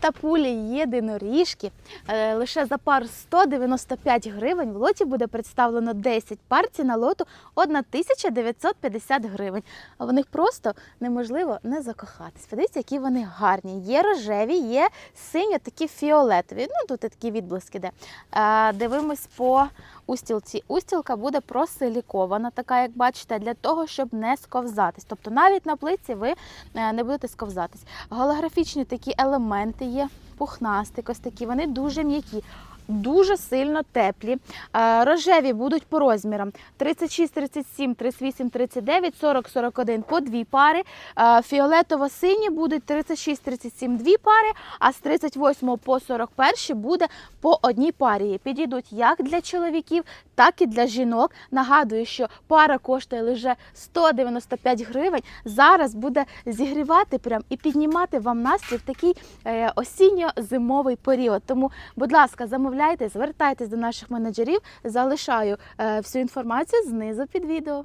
Топітапулі єдиноріжки. Е, Лише за пар 195 гривень в лоті буде представлено 10 пар. Ціна лоту 1950 гривень. А в них просто неможливо не закохатись. Подивіться, які вони гарні. Є рожеві, є сині, такі фіолетові. Ну тут такі відблиски де. Е, Дивимось по устілці. Устілка буде просилікована, така, як бачите, для того, щоб не сковзатись. Тобто навіть на плиці ви е, не будете сковзатись. Голографічні такі елементи є, пухнастик, ось такі, вони дуже м'які. Дуже сильно теплі. Е, Рожеві будуть по розмірам 36, 37, 38, 39, 40, 41 по дві пари. Е, Фіолетово-сині будуть 36, 37 дві пари, а з 38 по 41 буде по одній парі. Підійдуть як для чоловіків, так і для жінок. Нагадую, що пара коштує лише 195 гривень. Зараз буде зігрівати прям і піднімати вам настрій в такий е, осінньо-зимовий період. Тому, будь ласка, замовляйте, звертайтесь до наших менеджерів. Залишаю е, всю інформацію знизу під відео.